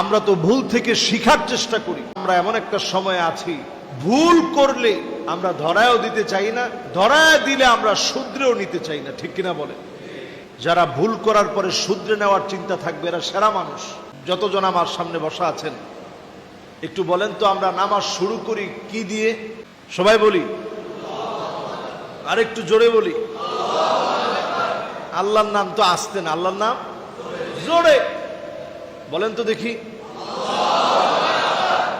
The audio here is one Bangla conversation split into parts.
আমরা তো ভুল থেকে শিখার চেষ্টা করি। আমরা এমন একটা সময় আছি, ভুল করলে আমরা ধরায়ও দিতে চাই না, ধরায় দিলে আমরা শুধরেও নিতে চাই না, ঠিক কিনা বলে যারা ভুল করার পরে শুধরে নেওয়ার চিন্তা থাকবে, এরা সেরা মানুষ। যতজন আমার সামনে বসা আছেন, একটু বলেন তো আমরা নামাজ শুরু করি কি দিয়ে? সবাই বলি? আর একটু জোরে বলি? আল্লাহর নাম তো আসতেন আল্লাহর নাম? জোরে। বলেন তো দেখি।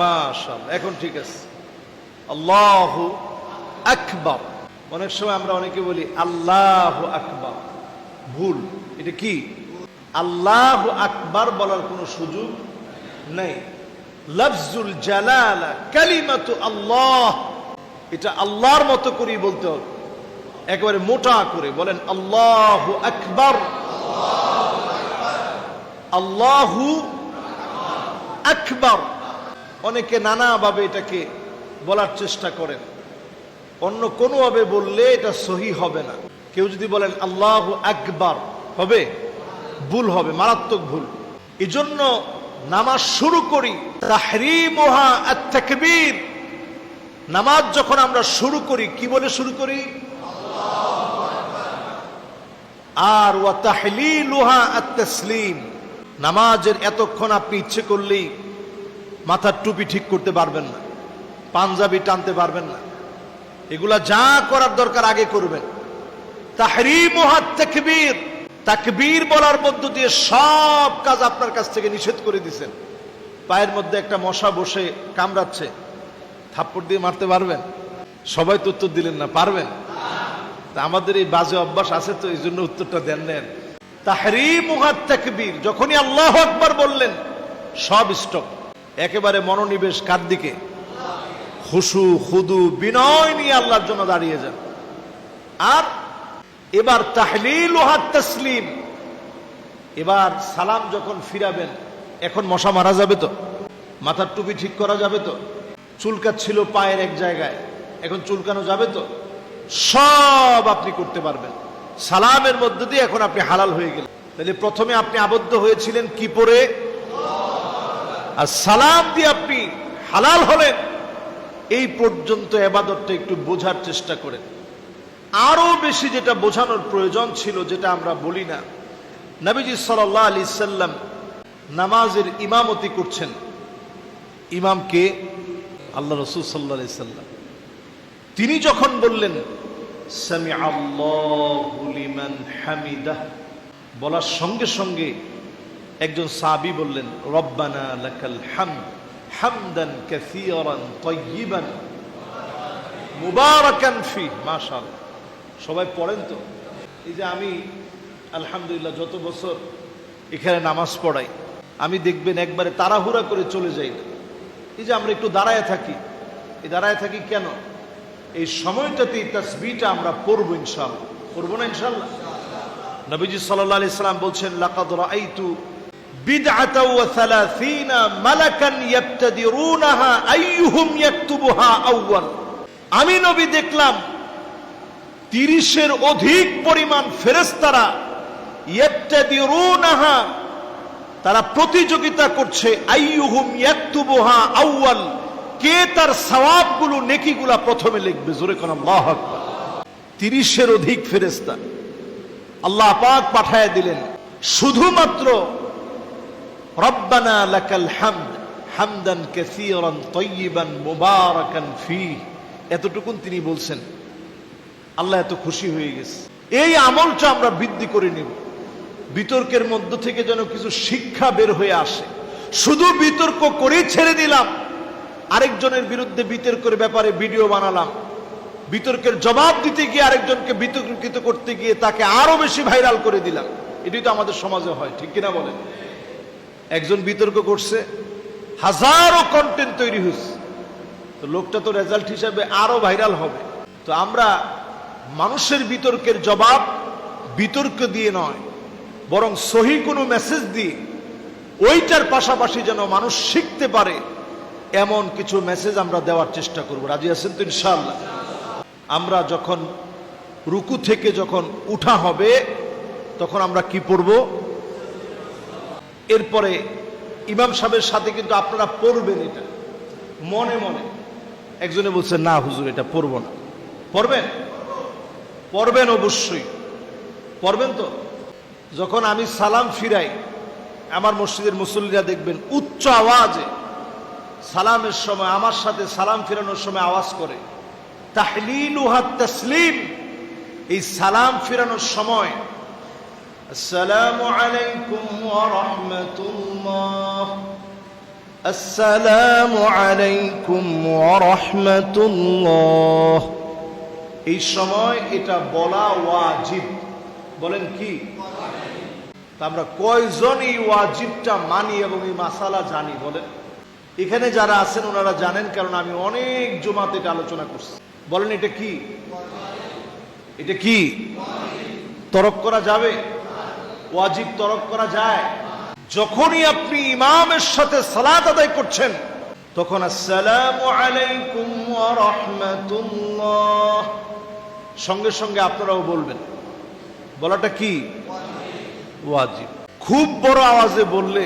মাশাল এখন ঠিক আছে। আল্লাহ আকবর। অনেক সময় আমরা অনেকে বলি, আল্লাহ আকবর। ভুল, এটা কি? আল্লাহ আকবর বলার কোনো সুযোগ নেই। লফজুল জালালা, কালিমাতু আল্লাহ। এটা আল্লাহর মতো করেই বলতে হবে। একেবারে মোটা করে বলেন, আল্লাহ আকবর। আল্লাহু আকবর। অনেকে নানাভাবে এটাকে বলার চেষ্টা করেন। অন্য কোনোভাবে বললে এটা সহি হবে না। কেউ যদি বলেন আল্লাহ আকবার, হবে? ভুল হবে, মারাত্মক ভুল। এজন্য নামাজ শুরু করি নামাজ যখন আমরা শুরু করি, কি বলে শুরু করি? আর ওয়া তাহলিলুহা আত-তাসলিম। নামাজের এতক্ষণ আপনি ইচ্ছে করলেই মাথার টুপি ঠিক করতে পারবেন না, পাঞ্জাবি টানতে পারবেন না। এগুলা যা করার দরকার আগে করবেন। তাহরিমুহা তাকবীর। তাকবীর বলার মধ্য দিয়ে সব কাজ আপনার কাছ থেকে নিষেধ করে দিছেন। পায়ের মধ্যে একটা মশা বসে কামড়াচ্ছে। থাপ্পড় দিয়ে মারতে পারবেন? সবাই তো উত্তর দিলেন না, পারবেন? তা আমাদের এই বাজে অভ্যাস আছে তো, এই জন্য উত্তরটা দেন নেন। তাহরিমুহাত তাকবীর, যখনই আল্লাহ আকবার বললেন, সব স্টপ একেবারে মনোনিবেশ কার দিকে? খুশু, খুদু, বিনয় নিয়ে আল্লাহর জন্য দাঁড়িয়ে যান। আর এবার তাহলিল হাত তসলিম, এবার সালাম যখন ফিরাবেন, এখন মশা মারা যাবে তো? মাথার টুপি ঠিক করা যাবে তো? চুলকাচ্ছিল পায়ের এক জায়গায়, এখন চুলকানো যাবে তো? সব আপনি করতে পারবেন। সালামের মধ্য দিয়ে এখন আপনি হালাল হয়ে গেলেন। তাহলে প্রথমে আপনি আবদ্ধ হয়েছিলেন কি পরে? আর সালাম দিয়ে আপনি হালাল হলেন, এই পর্যন্ত এবাদতটা একটু বোঝার চেষ্টা করেন। আরও বেশি যেটা বোঝানোর প্রয়োজন ছিল, যেটা আমরা বলি না। নবীজি সাল্লাহ আলি সাল্লাম নামাজের ইমামতি করছেন। ইমামকে আল্লাহ রসুল সাল্লাহ সাল্লাম। তিনি যখন বললেন সামি আল্লাহুলিমান হামিদাহ বলার সঙ্গে সঙ্গে একজন সাবি বললেন, রব্বানা লাকাল হামদ হামদান কাসীরান তাইয়িবান, মুবারাকান ফি, মাশাআল্লাহ। সবাই পড়েন তো? এই যে আমি, আলহামদুলিল্লাহ, যত বছর এখানে নামাজ পড়াই, আমি দেখবেন একবারে তাড়াহুড়া করে চলে যাই এই যে আমরা একটু দাঁড়ায় থাকি, এই দাঁড়ায় থাকি কেন? এই সময়টাতে এই তাসবিটা আমরা পড়ব ইনশাআল্লাহ। পড়ব না ইনশাআল্লাহ? নবীজি সাল্লাল্লাহু আলাইহি সাল্লাম বলছেন, লাকাদ রাআইতু বিদআতা ওয়া সালাসিনা মালাকান ইয়াবতাদিরুনাহা আইয়ুহুম ইয়াকতুবুহা আউয়াল। আমি নবী দেখলাম, তিরিশের অধিক পরিমাণ ফেরেস্তারা তারা প্রতিযোগিতা করছে, আইয়ুহুম ইয়াকতুবুহা আউয়াল। কে তার সওয়াবগুলো, নেকিগুলা প্রথমে লিখবে? জোরে কোন আল্লাহ তিরিশের অধিক ফেরেস্তা আল্লাহ পাক পাঠায় দিলেন, শুধুমাত্র রব্বানা লাকাল হামদ, হামদান মুবারাকান ফি এতটুকুন তিনি বলছেন, আল্লাহ এত খুশি হয়ে গেছে। এই আমলটা আমরা বৃদ্ধি করে নিব। বিতর্কের মধ্য থেকে যেন কিছু শিক্ষা বের হয়ে আসে। শুধু বিতর্ক করেই ছেড়ে দিলাম আরেকজনের বিরুদ্ধে বিতর্কের ব্যাপারে ভিডিও বানালাম। বিতর্কের জবাব দিতে গিয়ে আরেকজনকে বিতর্কিত করতে গিয়ে তাকে আরও বেশি ভাইরাল করে দিলাম। এটাই তো আমাদের সমাজে হয়, ঠিক কিনা বলেন? একজন বিতর্ক করছে, হাজারো কন্টেন্ট তৈরি হয়েছে তো লোকটা তো রেজাল্ট হিসাবে আরও ভাইরাল হবে। তো আমরা মানুষের বিতর্কের জবাব বিতর্ক দিয়ে নয়, বরং সহি কোনো মেসেজ দিয়ে ওইটার পাশাপাশি যেন মানুষ শিখতে পারে এমন কিছু মেসেজ আমরা দেওয়ার চেষ্টা করব। রাজি আছেন তো ইনশাআল্লাহ? আমরা যখন রুকু থেকে যখন উঠা হবে, তখন আমরা কি পড়ব? এরপরে ইমাম সাহেবের সাথে কিন্তু আপনারা পড়বেন এটা। মনে মনে। একজনে বলছে, না হুজুর, এটা পড়ব না। পড়বেন? পড়বেন অবশ্যই। পড়বেন তো? যখন আমি সালাম ফিরাই, আমার মসজিদের মুসল্লিরা দেখবেন, উচ্চ আওয়াজে সালামের সময়, আমার সাথে সালাম ফিরানোর সময় আওয়াজ করে। তাহলিলুহা তসলিম, এই সালাম ফিরানোর সময়, আসসালামু আলাইকুম ওয়া রাহমাতুল্লাহ। আসসালামু আলাইকুম ওয়া রাহমাতুল্লাহ। এই সময় এটা বলা ওয়াজিব। বলেন কি? আমরা কয়জন এই ওয়াজিবটা মানি এবং এই মাসালা জানি, বলেন। এখানে যারা আছেন, ওনারা জানেন, কারণ আমি অনেক জমাতে এটা আলোচনা করছি। বলেন, এটা কি? এটা কি? তরক করা যাবে? ওয়াজিব তরক করা যায়? যখনই আপনি ইমামের সাথে সালাত আদায় করছেন, তখন আলাইকুম ওয়া রাহমাতুল্লাহ। সঙ্গে সঙ্গে আপনারাও বলবেন, বলাটা কি? ওয়াজিব। খুব বড় আওয়াজে বললে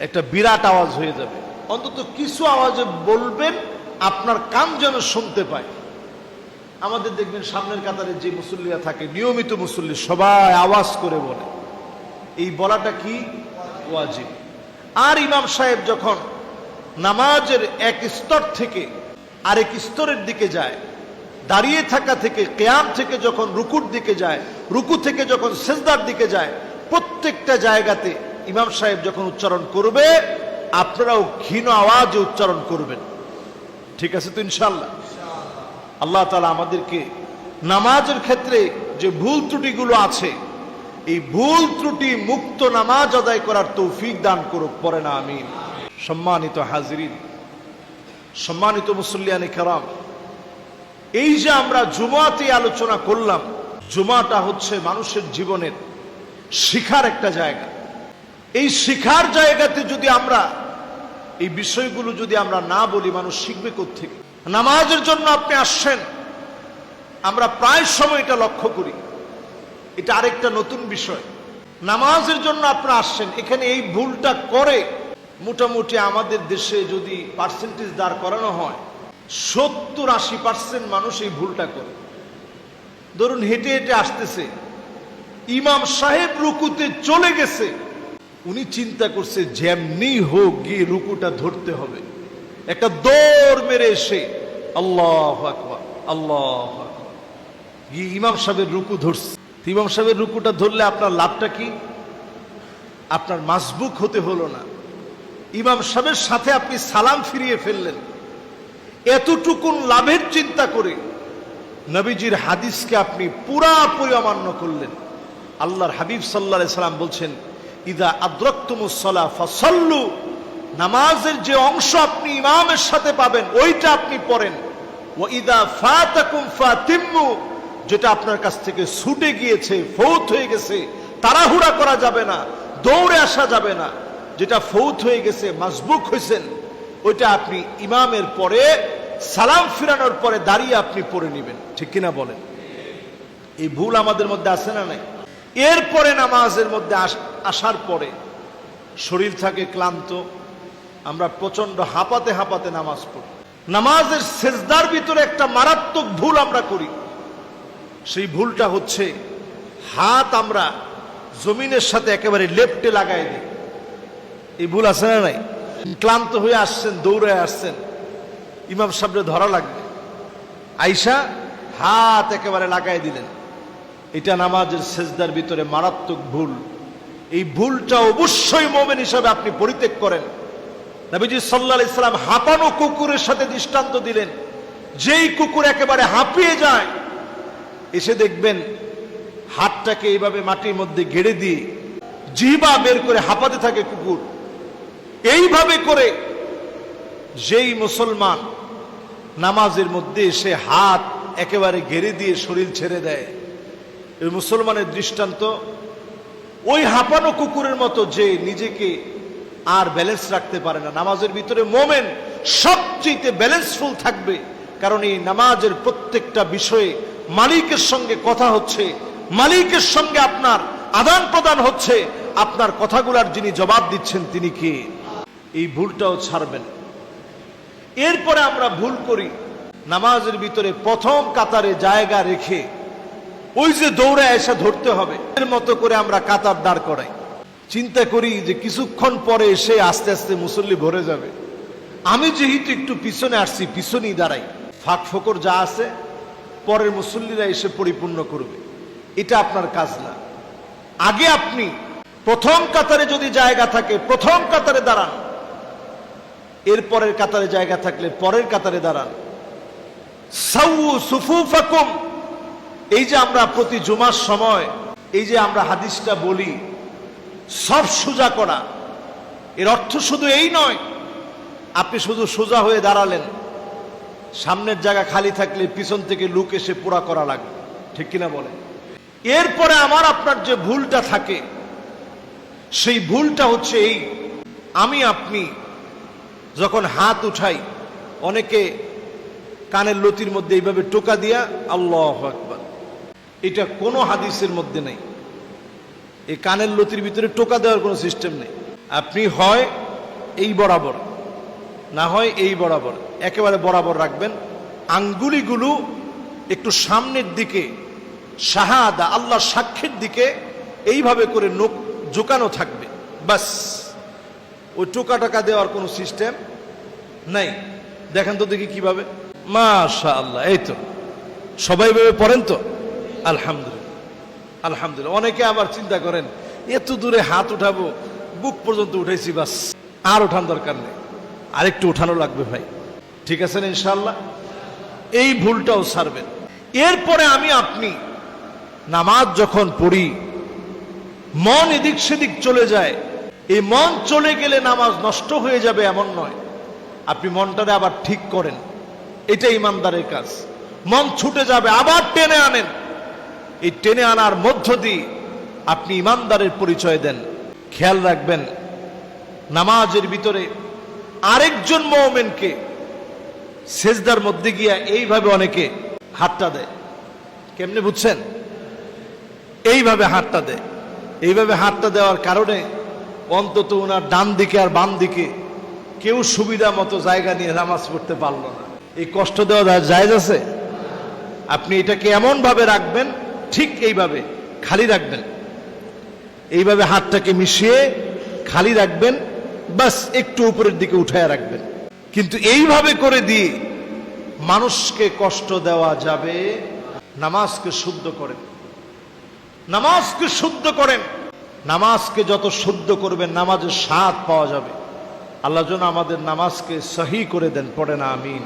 একটা বিরাট আওয়াজ হয়ে যাবে। অন্তত কিছু আওয়াজে বলবেন, আপনার কান যেন শুনতে পায়। আমাদের দেখবেন সামনের কাতারে যে মুসল্লিরা থাকে, নিয়মিত মুসল্লি সবাই আওয়াজ করে বলে। এই বলাটা কি? ওয়াজিব। আর ইমাম সাহেব যখন নামাজের এক স্তর থেকে আরেক স্তরের দিকে যায়, দাঁড়িয়ে থাকা থেকে কেয়াম থেকে যখন রুকুর দিকে যায়, রুকু থেকে যখন সেজদার দিকে যায়, প্রত্যেকটা জায়গাতে ইমাম সাহেব যখন উচ্চারণ করবে আপনারাও ক্ষীণ আওয়াজে উচ্চারণ করবেন। ঠিক আছে তো ইনশাল্লাহ আল্লাহ তালা আমাদেরকে নামাজের ক্ষেত্রে যে ভুল ত্রুটিগুলো আছে, এই ভুল ত্রুটি মুক্ত নামাজ আদায় করার তৌফিক দান করুক পরে না আমি সম্মানিত হাজিরিন, সম্মানিত মুসল্লিয়ানি কেরাম, এই যে আমরা জুমাতে আলোচনা করলাম, জুমাটা হচ্ছে মানুষের জীবনের শিখার একটা জায়গা। এই শিখার জায়গাতে যদি আমরা এই বিষয়গুলো যদি আমরা না বলি, মানুষ শিখবে থেকে নামাজের জন্য আপনি আসছেন, আমরা প্রায় সময় এটা লক্ষ্য করি। এটা আরেকটা নতুন বিষয়। নামাজের জন্য আপনারা আসছেন, এখানে এই ভুলটা করে মোটামুটি আমাদের দেশে যদি পার্সেন্টেজ দাঁড় করানো হয়, সত্তর আশি পার্সেন্ট মানুষ এই ভুলটা করে। ধরুন হেঁটে হেঁটে আসতেছে, ইমাম সাহেব রুকুতে চলে গেছে উনি চিন্তা করছে, যেমনি হোক গিয়ে রুকুটা ধরতে হবে। একটা দৌড় মেরে এসে, আল্লাহ আল্লাহ গিয়ে ইমাম সাহেবের রুকু ধরছে। ইমাম সাহেবের রুকুটা ধরলে আপনার লাভটা কি? আপনার মাসবুক হতে হলো না। ইমাম সাহেবের সাথে আপনি সালাম ফিরিয়ে ফেললেন। এতটুকুন লাভের চিন্তা করে নবীজির হাদিসকে আপনি পুরাপুরি অমান্য করলেন। আল্লাহর হাবিব সাল্লাহ সাল্লাম বলছেন ইদা আদ্রক্তমুসলা ফসল্লু। নামাজের যে অংশ আপনি ইমামের সাথে পাবেন, ওইটা আপনি পড়েন। ও ইদা ফাতাকুম ফাতিম্মু, যেটা আপনার কাছ থেকে ছুটে গিয়েছে, ফৌত হয়ে গেছে, তাড়াহুড়া করা যাবে না, দৌড়ে আসা যাবে না। যেটা ফৌত হয়ে গেছে, মাসবুক হয়েছেন, ওইটা আপনি ইমামের পরে, সালাম ফিরানোর পরে দাঁড়িয়ে আপনি পড়ে নেবেন। ঠিক কিনা বলেন? এই ভুল আমাদের মধ্যে আছে না নাই? এরপরে নামাজের মধ্যে আসার পরে শরীর থাকে ক্লান্ত, আমরা প্রচণ্ড হাঁপাতে হাঁপাতে নামাজ পড়ি। নামাজের সেজদার ভিতরে একটা মারাত্মক ভুল আমরা করি। সেই ভুলটা হচ্ছে হাত আমরা জমিনের সাথে একেবারে লেপটে লাগাই দিই। এই ভুল আছে না নাই? ক্লান্ত হয়ে আসছেন দৌড়ে আসছেন। ইমাম সাহেবরে ধরা লাগবে। আইসা হাত একেবারে লাগাই দিলেন। এটা নামাজের সেজদার ভিতরে মারাত্মক ভুল। এই ভুলটা অবশ্যই মোমেন হিসাবে আপনি পরিত্যাগ করেন। নবীজি সাল্লা ইসলাম হাঁপানো কুকুরের সাথে দৃষ্টান্ত দিলেন। যেই কুকুর একেবারে হাঁপিয়ে যায়, এসে দেখবেন হাতটাকে এইভাবে মাটির মধ্যে গেড়ে দিয়ে জিবা বের করে হাঁপাতে থাকে কুকুর। এইভাবে করে যেই মুসলমান নামাজের মধ্যে এসে হাত একেবারে ঘেরে দিয়ে শরীর ছেড়ে দেয়। মুসলমানের দৃষ্টান্ত, ওই হাঁপানো কুকুরের মতো যে নিজেকে আর ব্যালেন্স রাখতে পারে না। নামাজের ভিতরে মোমেন সবচেয়ে ব্যালেন্সফুল থাকবে, কারণ এই নামাজের প্রত্যেকটা বিষয়ে মালিকের সঙ্গে কথা হচ্ছে, মালিকের সঙ্গে আপনার আদান প্রদান হচ্ছে, আপনার কথাগুলার যিনি জবাব দিচ্ছেন তিনি কে? এই ভুলটাও ছাড়বেন। এরপরে আমরা ভুল করি, নামাজের ভিতরে প্রথম কাতারে জায়গা রেখে ওই যে দৌড়ে এসে ধরতে হবে। এর মতো করে আমরা কাতার দাঁড় করাই। চিন্তা করি যে কিছুক্ষণ পরে এসে আস্তে আস্তে মুসল্লি ভরে যাবে। আমি যেহেতু একটু পিছনে আসছি, পিছনেই দাঁড়াই। ফাঁক ফোকর যা আছে, পরের মুসল্লিরা এসে পরিপূর্ণ করবে। এটা আপনার কাজ না। আগে আপনি প্রথম কাতারে যদি জায়গা থাকে, প্রথম কাতারে দাঁড়ান। এর পরের কাতারে জায়গা থাকলে পরের কাতারে দাঁড়ান। সাউ সুফুফাকুম এই যে আমরা প্রতি জুমার সময়, এই যে আমরা হাদিসটা বলি, সব সোজা করা। এর অর্থ শুধু এই নয়, আপনি শুধু সোজা হয়ে দাঁড়ালেন। সামনের জায়গা খালি থাকলে পিছন থেকে লুক এসে পুরা করা লাগবে ঠিক কিনা বলে? এরপরে আমার আপনার যে ভুলটা থাকে, সেই ভুলটা হচ্ছে এই। আমি, আপনি যখন হাত উঠাই, অনেকে কানের লতির মধ্যে এইভাবে টোকা দিয়া, আল্লাহ এটা কোনো হাদিসের মধ্যে নেই। এই কানের লতির ভিতরে টোকা দেওয়ার কোনো সিস্টেম নেই। আপনি হয় এই বরাবর, না হয় এই বরাবর। একেবারে বরাবর রাখবেন। আঙ্গুলিগুলো একটু সামনের দিকে, শাহাদা আল্লাহ সাক্ষীর দিকে এইভাবে করে নোক জোকানো থাকবে। বাস, ওই টোকা টাকা দেওয়ার কোনো সিস্টেম নাই। দেখেন তো দেখি কীভাবে। মাশা আল্লাহ এই তো। সবাই ভাবে পড়েন তো? আলহামদুলিল্লাহ। আলহামদুলিল্লাহ। অনেকে আবার চিন্তা করেন, এত দূরে হাত উঠাবো, বুক পর্যন্ত উঠেছি বাস, আর ওঠান দরকার নেই। আরেকটু উঠানো লাগবে ভাই। ঠিক আছে না ইনশাল্লাহ এই ভুলটাও সারবেন এরপরে আমি আপনি নামাজ যখন পড়ি, মন এদিক সেদিক চলে যায়। এই মন চলে গেলে নামাজ নষ্ট হয়ে যাবে এমন নয়। আপনি মনটারে আবার ঠিক করেন। এটা ইমানদারের কাজ। মন ছুটে যাবে, আবার টেনে আনেন। এই টেনে আনার মধ্য দিয়ে আপনি ইমানদারের পরিচয় দেন। খেয়াল রাখবেন, নামাজের ভিতরে আরেকজন মৌমেনকে সেজদার মধ্যে গিয়া এইভাবে অনেকে হাতটা দেয়। কেমনে বুঝছেন? এইভাবে হাতটা দেয়। এইভাবে হাতটা দেওয়ার কারণে অন্তত ওনার ডান দিকে আর বাম দিকে কেউ সুবিধা মতো জায়গা নিয়ে নামাজ পড়তে পারল না। এই কষ্ট দেওয়া জায়জ আছে? আপনি এটাকে এমন ভাবে রাখবেন ঠিক এইভাবে খালি রাখবেন। এইভাবে হাতটাকে মিশিয়ে খালি রাখবেন, বাস একটু উপরের দিকে উঠায় রাখবেন। কিন্তু এইভাবে করে দিয়ে মানুষকে কষ্ট দেওয়া যাবে, নামাজকে শুদ্ধ করেন। নামাজকে শুদ্ধ করেন, নামাজকে যত শুদ্ধ করবেন, নামাজের স্বাদ পাওয়া যাবে। আল্লাহ যেন আমাদের নামাজকে সহি করে দেন, পড়ে না, আমিন।